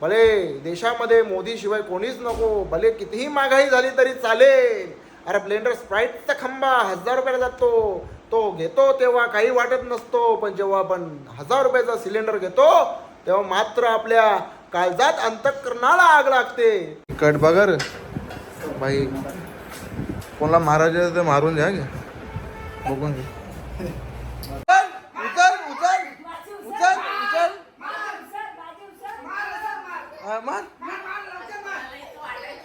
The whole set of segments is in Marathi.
भले देशामध्ये मोदी शिवाय कोणीच नको भले कितीही महागाई झाली तरी चालेल. अरे ब्लेंडर स्प्राईटचा खंबा हजार रुपयाला जातो. तो घेतो तेव्हा काही वाटत नसतो पण जेव्हा आपण हजार रुपयाचा सिलेंडर घेतो तेव्हा मात्र आपल्या काळजात अंतकरणाला आग लागते. कट बघा रे बाई कोणाला महाराजा मारून द्या बघून घे उचल उचल उचल उचल हा, मार.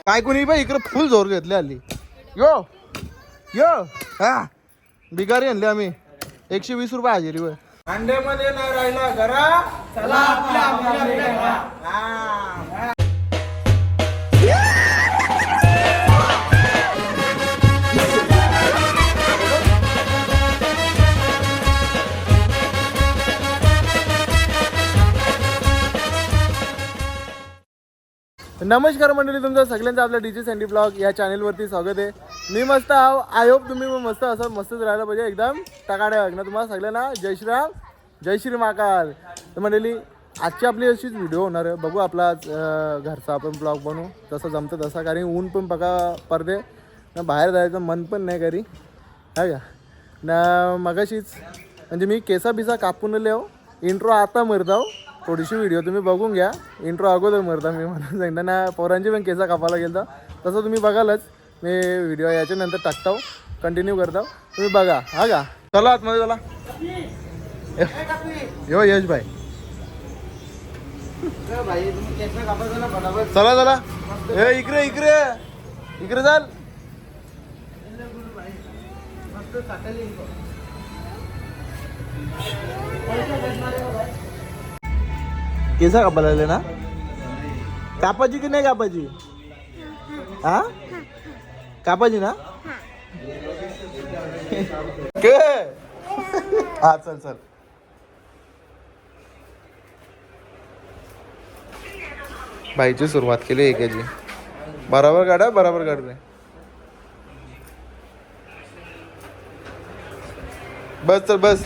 काय कोणी बाई इकडे फुल जोर घेतले हल्ली यो यो हा बिगारी आणली आम्ही एकशे वीस रुपये हजेरी वर अंड्यामध्ये नाही राहिला घरा चला आपल्या आपल्या घरा. हा. नमस्कार मंडळी तुमचं सगळ्यांचं डी डीजे सँडी ब्लॉग या चॅनेलवरती स्वागत आहे. मी मस्त आहो. आय होप तुम्ही पण मस्त असं मस्तच राहायला पाहिजे. एकदम टकाड्या ना तुम्हाला सगळ्यांना? जय श्रीराम जय श्री महाकाल तर मंडळी आजची आपली अशीच व्हिडिओ होणार आहे. बघू आपला घरचा आपण ब्लॉग बनवू. तसं जमतं तसा कारण ऊन पण बघा पडते. बाहेर जायचं मन पण नाही करी हा का? ना मगाशीच म्हणजे मी केसा बिसा कापून लेव इंट्रो आता मरताव थोडीशी व्हिडिओ तुम्ही बघून घ्या. इंट्रो अगोदर मरता मी म्हणून सांगता ना पोरांची पण केसा कापायला गेलता. तसं तुम्ही बघालच. मी व्हिडिओ याच्यानंतर टाकताव कंटिन्यू करताव तुम्ही बघा. हा का? चला आतमध्ये चला. यो यश भाई. चला चला. ए इकडे इकडे. इकडे चाल. केसा कापायला लागले ना? कापाची की नाही कापाची हा कापाची ना? के? हा चल चल. बाईची सुरुवात केली एकाची. बराबर काढा बराबर काढले बस चल बस.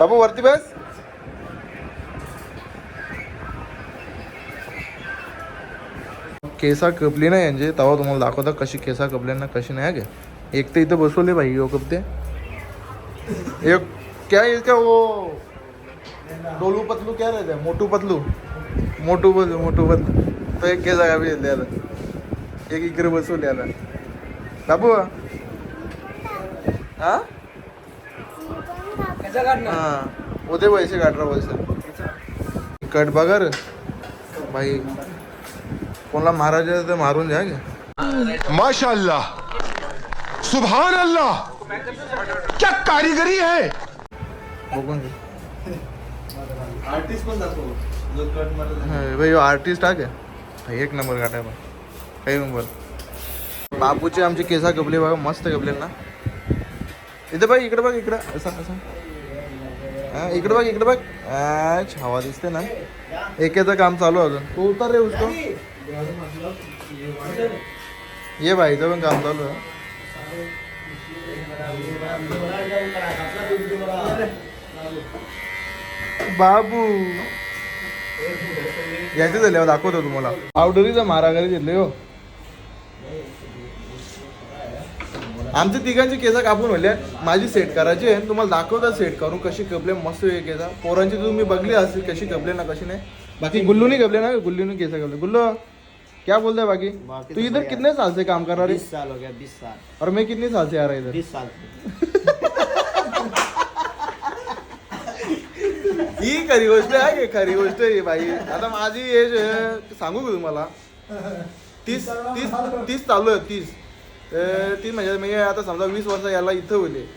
बाबू वरती बस. केसा कपली नाही यांचे तेव्हा तुम्हाला दाखवता कशी केसा कपल्यांना कशी नाही आहे का एक तर इथं बसवले भाई यो कपते. एक क्या है इसका वो? डोलू पतलू क्या रहता है? मोटू पतलू. मोटू पतलू मोटू पतलू. तो एक केसा का भी आता एक इकडे बसवले आता. बाबू हा? हा उदय पैसे काढ रहा पैसे. कट बघा रे भाई कोणाला महाराजा तर मारून द्या घ्या माशाल्लाह. सुभान अल्लाह क्या कारीगरी है? बघून घे. हा, भाई आर्टिस्ट आहे भाई एक नंबर काटाय बा काही नंबर बापूचे आमचे केसा कपले बघा मस्त कपले ना. इथं बघ इकडे बघ इकडं. असं असं इकडे बघ इकडे बघ. आ, हवा दिसते ना. एकेचं काम चालू आहे अजून. तू उतर रे उसको. ये भाईचं पण काम चालू आहे. बाबू. याचे झाले दाखवतो तुम्हाला. आवडरीचा मारागारी घेतले हो. आमचे तिघांची केस कापून होल्या माझी सेट करायची आहे. तुम्हाला दाखवता सेट करून कशी कपले. मस्त हे केसा. पोरांची तुम्ही बघली असेल कशी कपले ना कशी नाही. बाकी गुल्लूनी कपले ना गुल्लूनी केस कपले. गुल्लू क्या बोलते बाकी? बाकी तू इधर। कितने साल से काम कर रहा है? बीस साल हो गया बीस साल। और मैं कितने साल से आ रहा इधर? बीस साल ही खरी गोष्ट आहे खरी गोष्ट आहे बाई आता माझी एज आहे, सांगू का तुम्हाला? तीस तीस तीस चालू आहे तीस. ती म्हणजे मी आता समजा वीस वर्ष याला इथं होते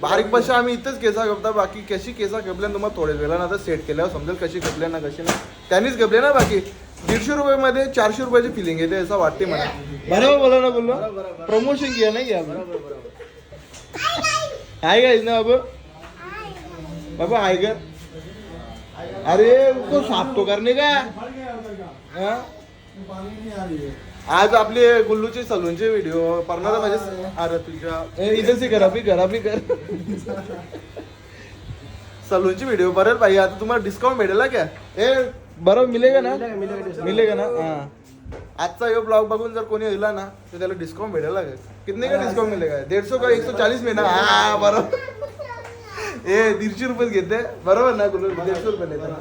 बारीक पैसे आम्ही इथंच केसा कपता बाकी कशी केसा कपल्या ना तुम्हाला थोड्या वेळा आता सेट केल्यावर समजेल कशी कपल्या ना कशी नाही. त्यांनीच कपले ना बाकी. दीडशे रुपयामध्ये चारशे रुपयाची फिलिंग येते असं वाटते मला. बरोबर बोला ना बोललो. प्रमोशन किया नाही घ्या आहे का ना बाबू. बाबा आहे का अरे उसको साफ तो करने का? हाँ? आज आपले गुल्लूचे सलूनचे व्हिडिओ परणार म्हणजे अरे तुझ्या ए, इधर से घरा भी घरा भी कर. सलूनची व्हिडिओ बरं पाहिजे आता तुम्हाला डिस्काउंट भेटेल ना क्या? ए बरं मिलेगा ना? मिलेगा ना? हा. आजचा यो ब्लॉग बघून जर कोणी दिला ना तर त्याला डिस्काउंट भेटेल का कितने का डिस्काउंट मिलेगा? डेढ़ सौ का एक सौ चालीस में ना हा बरोबर ए दीडशे रुपये घेते. बरोबर ना गुल्लू? दीडशे रुपये घेते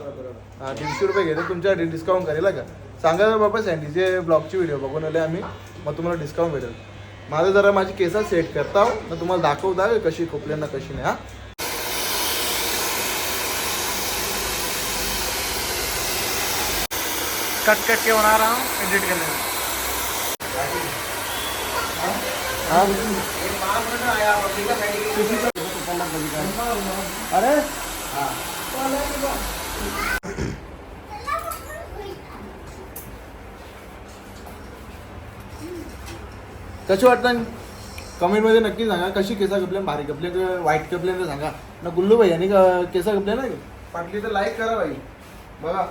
हा दीडशे रुपये घेते. तुमच्या डिस्काउंट करेल का सांगा ना बाबा सँडीचे ब्लॉगची व्हिडिओ बघून आले आम्ही. मग तुम्हाला डिस्काउंट भेटेल. माझं जरा माझी केसा सेट करता हो. मग तुम्हाला दाखवता का कशी खोपल्यांना कशी नाही हा. कट कट के बना रहा हूँ एडिट करने में हा? अरे? कशी वाटतं? कमेंटमध्ये नक्की सांगा कशी केसा कपल्या भारी कपल्या किंवा वाईट कपल्या सांगा. ना गुल्लू भाई यांनी क- केसा कपल्या नाही पाटली तर लाईक करा भाई. बघा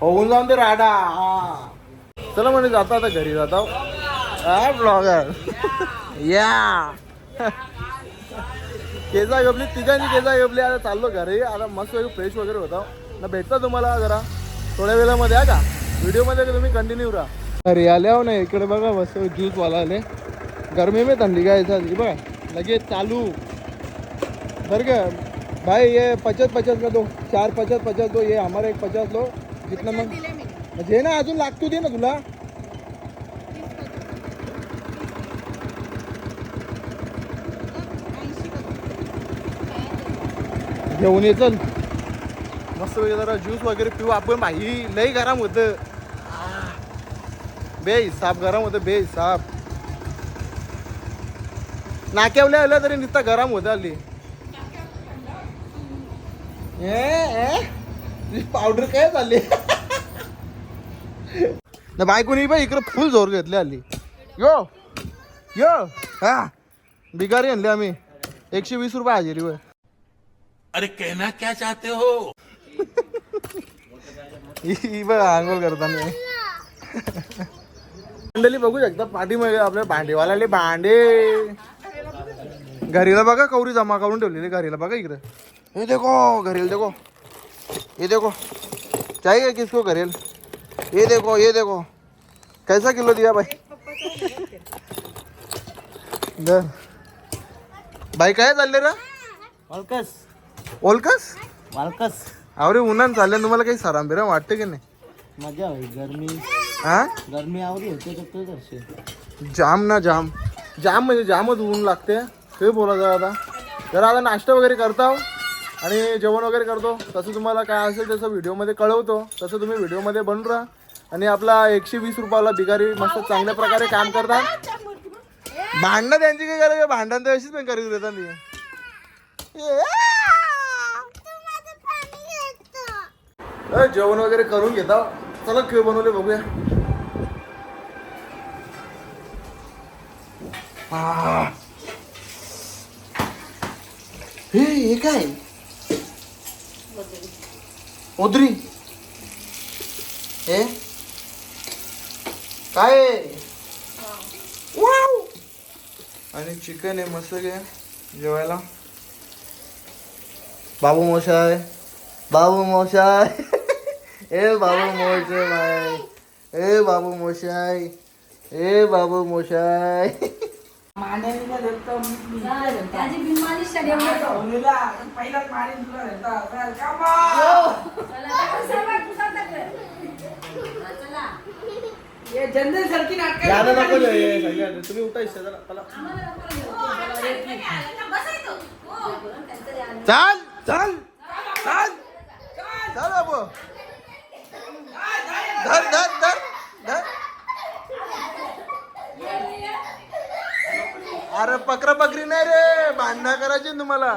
होऊन जाऊन ते राडा हा. चला म्हणजे जाता आता घरी जाता. हा ब्लॉगर या केसा गपली तिघांची केसा गपली आता चाललो घरी आता मस्त फ्रेश वगैरे होता. ना भेटता तुम्हाला जरा थोड्या वेळामध्ये आहे का? व्हिडिओमध्ये तुम्ही कंटिन्यू राहा. घरी आल्यावर नाही इकडे बघा मस्त ज्यूस वाला आले. गरमी में थंडी का ऐसा बघा. लगेच चालू. बरं का? भाई ये पचास पचास का दो चार पचास पचास दो ये हमारा एक पचास लो. जितना मग जे ना अजून लागतो दे ना तुला. घेऊन ये चल. मस्त जरा ज्यूस वगैरे पिऊ. आपण भाई लई गरम होतं. बे साप गरम होतं बे साप नाक्यावल्या आल्या तरी नुसता गरम होतं आली पावडर काय चालली ना बायकोनी बाई इकडे फुल जोर घेतली आली. यो यो हा. बिगारी आणली आम्ही. एकशे वीस रुपये हजेरीवर अरे कहना क्या चाहते हो? ही बघ आंघोळ करताना. मंडळी बघू शकता. पाठीमागे आपल्या भांडेवाल्याले भांडे. घरीला बघा कौरी जमा करून ठेवलेली घरीला बघा इकडे. हे देखो घरेल देखो. ये देखो. चाहिए किसको घरेल? ये देखो ये देखो. कैसा किलो दिया भाई? दर. भाई काय चालले रा? वालकस ओलकस? वालकस. अरे उन्हान चालले तुम्हाला काही सराम बिराम वाटते की नाही? मजा हुई गर्मी. हा? गर्मी होते जाम ना जाम. जाम म्हणजे जामच ऊन लागते. ते बोलायचं आता. जरा आता नाश्ता वगैरे करता हो. आणि जेवण वगैरे करतो. तसं तुम्हाला काय असेल तसं व्हिडिओमध्ये कळवतो. तसं तुम्ही व्हिडिओमध्ये बनून राहा. आणि आपला एकशे वीस रुपयाला बिगारी मस्त चांगल्या प्रकारे काम करतात. भांडणं त्यांची काय करायचं? भांडण तर अशीच पण करीत देतात. ए, जेवण वगैरे करून घेता. चला खेळ बनवले बघूया. हे हे काय? ओदरी हे? काय! आणि चिकन आहे मस्त घे जेवायला. बाबू मोशाय बाबू मोशाय ए बाबू मोशाय ए बाबू मोशाय ए बाबू मोशाय त्याची बिमारी शरीरात जनरल सारखी नाटक यायला नको जाऊ, हे सगळ्यांना. तुम्ही उठा इच्छा जरा चला. चाल चाल चाल चाल. बाबू. धर धर धर धर. अरे पकरा पकरी नाही रे भांडणं करायची तुम्हाला.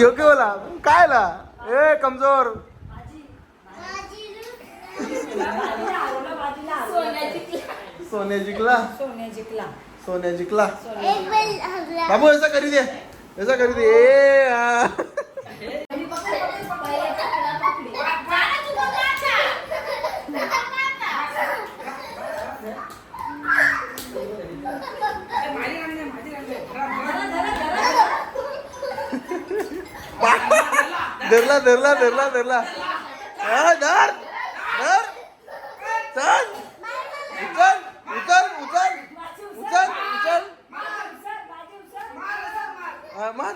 योग्य बोला? काय ला? ए कमजोर. सोने जिंकला. सोने जिंकला. सोने जिंकला बाबू ऐसा करी दे. ऐसा करी दे. ए धरला धरला धरला धरला. धर धर. चल उचल उचल उचल उचल उचल. हा, मार.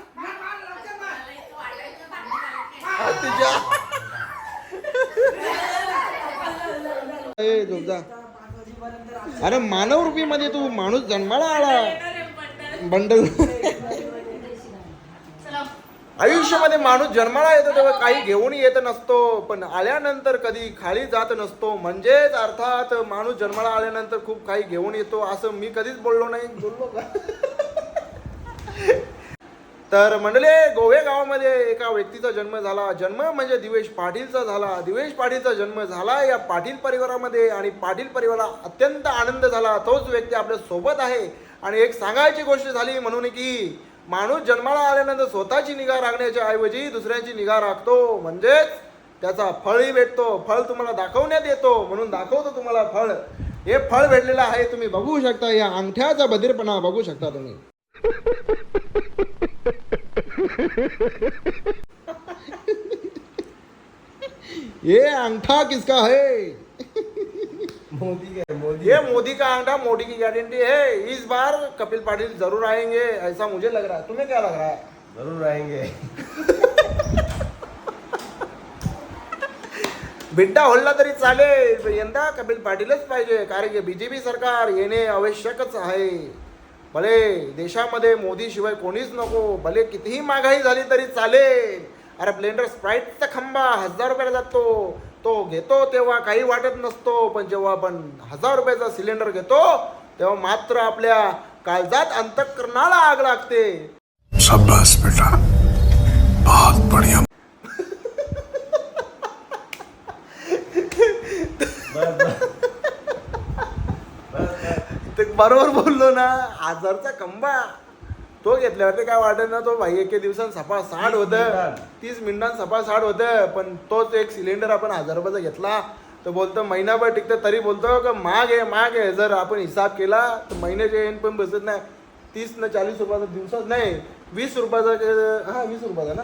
तुझ्या. ए, अरे मानव रूपी मध्ये तू माणूस जन्माला आला. बंडल. आयुष्यामध्ये माणूस जन्माला येतो तेव्हा काही घेऊन येत नसतो पण आल्यानंतर कधी खाली जात नसतो. म्हणजेच अर्थात माणूस जन्माला आल्यानंतर खूप काही घेऊन येतो असं मी कधीच बोललो नाही. बोललो का? तर म्हणले गोवे गावामध्ये एका व्यक्तीचा जन्म झाला. जन्म म्हणजे दिवेश पाटीलचा झाला. दिवेश पाटीलचा जन्म झाला या पाटील परिवारामध्ये आणि पाटील परिवाराला अत्यंत आनंद झाला. तोच व्यक्ती आपल्यासोबत आहे. आणि एक सांगायची गोष्ट झाली म्हणून की माणूस जन्माला आल्यानंतर स्वतःची निगा राखण्याच्या ऐवजी दुसऱ्यांची निगा राखतो. म्हणजेच त्याचा फळही भेटतो. फळ तुम्हाला दाखवण्यात येतो. म्हणून दाखवतो तुम्हाला फळ. हे फळ भेटलेलं आहे तुम्ही बघू शकता. या अंगठ्याचा बधीरपणा बघू शकता तुम्ही. ये अंगठा किसका है? मोदी ये मोदी का अंगठा मोदी की गारंटी है। इस बार कपिल पाटिल जरूर आएंगे ऐसा मुझे लग रहा है। तुम्हें क्या लग रहा है? जरूर आएंगे। बिड्डा होल्ला तरी चालेल यंदा कपिल पाटीलच पाहिजे कारण की बीजेपी सरकार येणे आवश्यकच आहे. भले देशामध्ये मोदी शिवाय कोणीच नको भले कितीही महागाई झाली तरी चालेल. अरे ब्लेंडर स्प्राईटचा खंबा हजार रुपयाला जातो. तो घेतो तेव्हा काही वाटत नसतो पण जेव्हा आपण हजार रुपयाचा सिलेंडर घेतो तेव्हा मात्र आपल्या काळजात अंतकरणाला आग लागते. शाबाश बेटा. बहुत बढ़िया. ते बरोबर बोललो ना हजारचा खंबा तो घेतल्यावरती काय वाटत ना तो भाई एके दिवसात सफा साठ होतं. तीस मिनिटात सफा साठ होतं पण तोच एक सिलेंडर आपण हजार रुपयाचा घेतला. तर बोलतो महिनाभर टिकतं तरी बोलतो का महाग आहे महाग आहे. जर आपण हिसाब केला तर महिन्याचे एन पण बसत नाही. तीस न चाळीस रुपयाचा दिवसात नाही वीस रुपयाचा हा वीस रुपयाचा ना?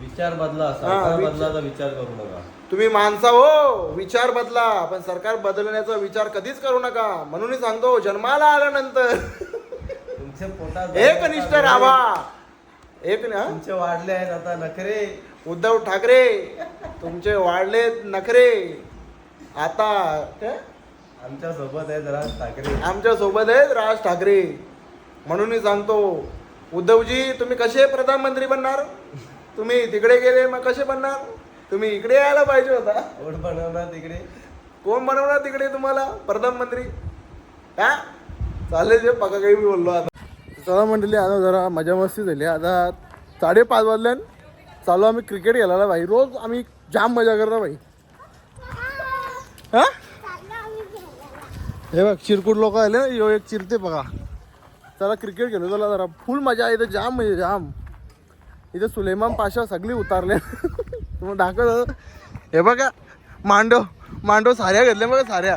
विचार बदला बदलाचा विचार करू नका. तुम्ही माणसा हो विचार बदला पण सरकार बदलण्याचा विचार कधीच करू नका. म्हणून मी सांगतो जन्माला आल्यानंतर. तुमचे पोटात एकनिष्ठ राहा एक ना. तुमचे वाढले आहेत आता नखरे. उद्धव ठाकरे तुमचे वाढले नखरे. आता? आमच्यासोबत आहेत राज ठाकरे. आमच्यासोबत आहेत राज ठाकरे. म्हणून मी सांगतो उद्धवजी तुम्ही कसे प्रधानमंत्री बनणार? तुम्ही तिकडे गेले मग कसे बनणार? तुम्ही इकडे यायला पाहिजे होता ओढ बनवणार तिकडे? कोण बनवणार तिकडे तुम्हाला? प्रधानमंत्री. हा? चालेल जे पका काही मी बोललो आता. चला मंडळी आता जरा मजा मस्ती झाली. आता साडेपाच वाजल्यान चालू आम्ही क्रिकेट खेळायला भाई. रोज आम्ही जाम मजा करतो भाई. हा? हे बघ चिरकूट लोक आले यो एक चिरते बघा. चला क्रिकेट खेळू चला जरा. फुल मजा इथं जाम म्हणजे जाम. इथं सुलेमान पाशा सगळी उतारले मग दाखव हे बघा मांडव मांडव साऱ्या घेतल्या बघा साऱ्या.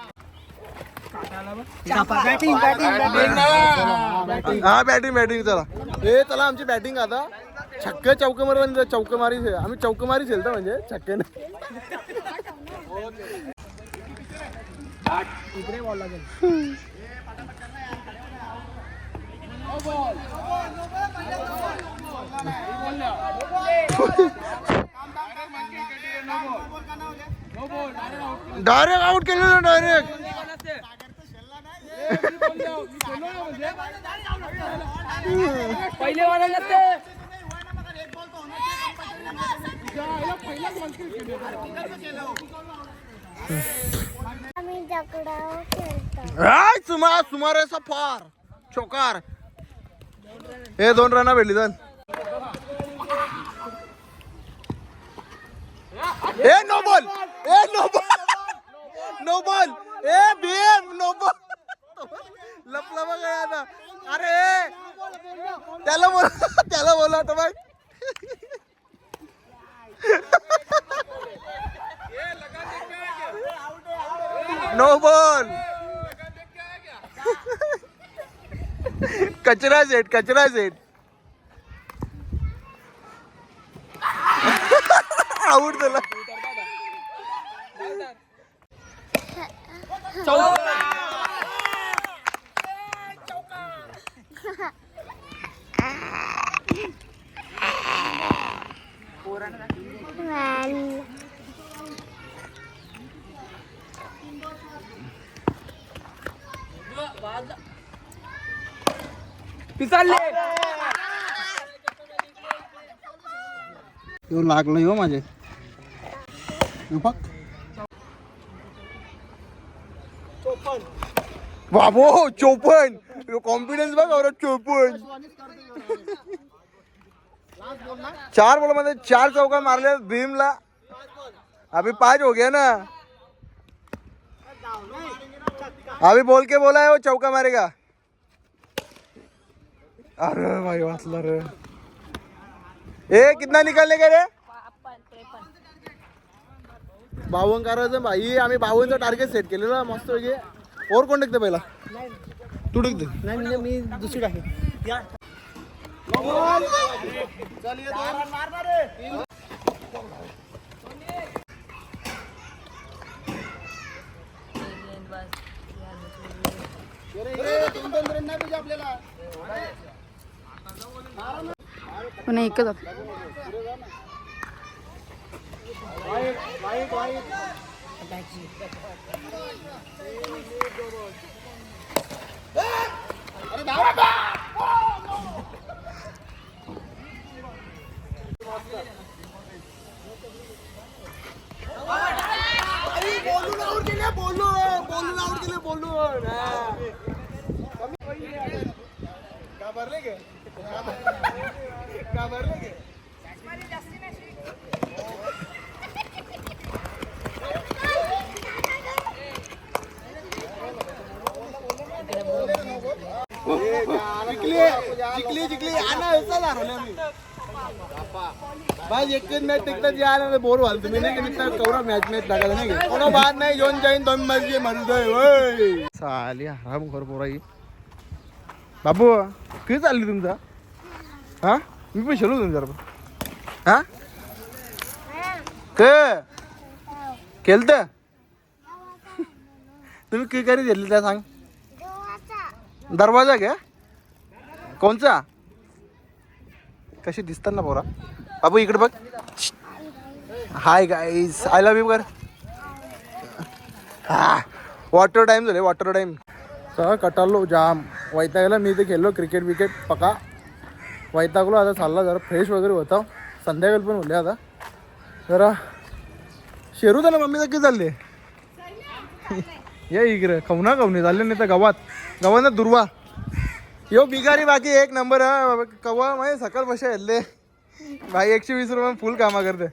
हा बॅटिंग बॅटिंग चला. हे चला आमची बॅटिंग आता. छक्क चौक मारी चौक मारी आम्ही चौक मारी खेळतो म्हणजे छक्के डायरेक्ट आउट केलं डायरेक्ट पहिले वाला नसते. आम्ही सुमार असा फार चोकार. हे दोन रना भेटली दोन. ए नो बॉल. ए नो बॉल. No ball. ए भीम नो बॉल. लपला बघा आता. अरे त्याला बोल त्याला बोला आता बघ. No ball. कचरा सेट कचरा सेट. आऊट झाला येऊ लागलं हो बघ. बाबो चोपन कॉन्फिडन्स बघ चोपन चार बॉल मध्ये चार चौका मारले भीमला. अभी पाँच हो गया ना. अभी बोल के बोला है वो चौका मारेगा. अरे भाई वाचला रे. ए कितना निकालने का रे? बावन्न करायचं भाई आम्ही बावनचं टार्गेट सेट केलेलं मस्त पैकी. और कोण टाकते पहिला? तू टाकते नाही मी दुसरी टाकेन नाही एकच होता. बोलून जिंकली जिंकली आणा असं मी. बस एकच मॅच टिकतात जे आला बोर व्हाल तुम्ही. नाही तुम्ही नुसतं कवरा मॅच मॅच टाकायला नाही. का? कोणा बाद नाही घेऊन जाईन दोन मॅच मर्जी म्हणतोय चाली हराम खोर पोराई बाबू किती चालली तुमचा? हा? मी पण शेलो तुमच्या जरा हा? क? केलत? तुम्ही काय करी दिली त्या सांग. दरवाजा घ्या. कोणचा? कशी दिसतात ना पोरा. बाबू इकडे बघ. Hi guys I love you कर. हा. वॉटर टाईम झाले वॉटर टाईम सगळं कटालो जाम. वैतागला मी ते खेळलो क्रिकेट विकेट पका. वैतागलो. आता चालला जरा फ्रेश वगैरे होता. संध्याकाळी पण होल्या आता. जरा शेरू ना मम्मी नक्की चालले. ये इकडे. खवना खवणे चालले नाही तर गावात. गावात ना दुर्वा. यो बिगारी बाकी एक नंबर हा. कवा माहिती सकाळ बशा येतले भाई एकशे वीस रुपये फुल कामा करते.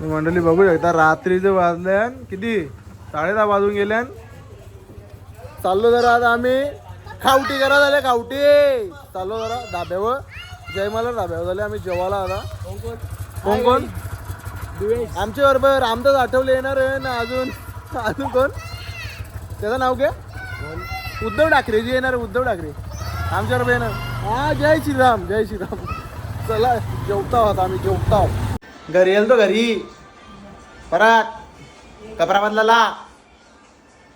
मंडळी बघू शकता रात्रीचे वाजल्यान किती? साडे दहा वाजून गेल्यान. चाललो जरा आता आम्ही. खावटी करा झाले खावटी. चाललो जरा धाब्यावर. जयमाला धाब्यावर झाले. आम्ही जेवायला आता. कोण कोण? आमच्या बरोबर रामदास आठवले येणार आहे. ना अजून अजून कोण? त्याचं नाव काय? उद्धव ठाकरे. जी येणार आहे, उद्धव ठाकरे. आमच्या बरोबर येणार. हा जय श्रीराम जय श्रीराम. चला जेवता आहोत आम्ही जेवता आहोत. घरी येईल तो घरी. परत कपडा बदलाला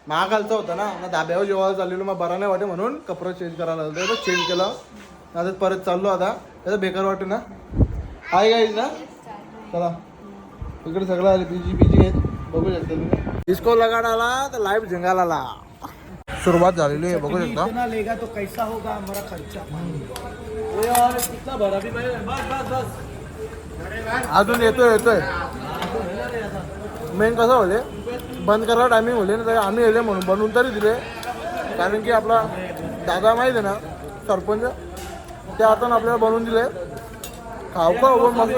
महागालचा होता ना. मग धाब्यावर जेव्हा चाललेलो मग बरा नाही वाटे म्हणून कपडा चेंज करायला लागलो. चेंज केलं. आता परत चाललो आता. त्याचं बेकार वाटे ना. आहे गाईज ना चला. इकडे सगळं आले. पीजी पीजी आहेत. बघू शकता तुम्ही. डिस्को लगाडाला तर लाईव्ह झिंगाला सुरुवात झालेली आहे. बघू शकता. अजून येतोय येतोय. मेन कसं होले बंद करायला टायमिंग होले ना तरी आम्ही येले म्हणून. बनवून तरी दिले. कारण की आपला दादा माहीत आहे ना सरपंच ते आता आपल्याला बनवून दिले. खाऊ का उभं मस्त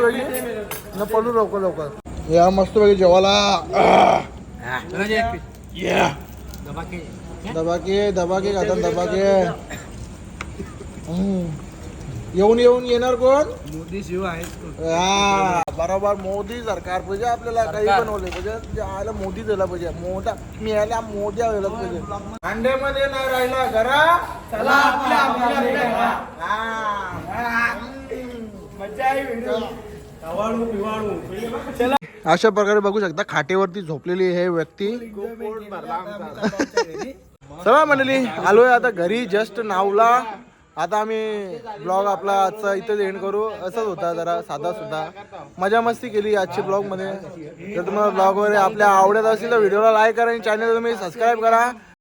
न पडू लवकर लवकर. या मस्त पैकी जेवायला. दबाके. दबाके खाता दबाके. येऊन येऊन येणार कोण? मोदी शिव आहेत हा, बरोबर. मोदी सरकार पाहिजे आपल्याला काही बनवले पाहिजे आयला मोदी दिला पाहिजे. मोठा मिळाल्या मोद्या व्हायला पाहिजे. अंड्यामध्ये नाही राहिला घरा चला. हा. अशा प्रकारे बघू शकता खाटेवरती झोपलेली हे व्यक्ती. चला मंडळी आलोय आता घरी जस्ट नावला. आता आम्ही ब्लॉग आपला आजचा इथेच एंड करू. असंच होता जरा साधा सुद्धा. मजा मस्ती केली आजच्या ब्लॉगमध्ये. जर तुम्हाला ब्लॉग वगैरे आपल्या आवडत असेल तर व्हिडिओला लाईक करा आणि चॅनल तुम्ही सबस्क्राईब करा.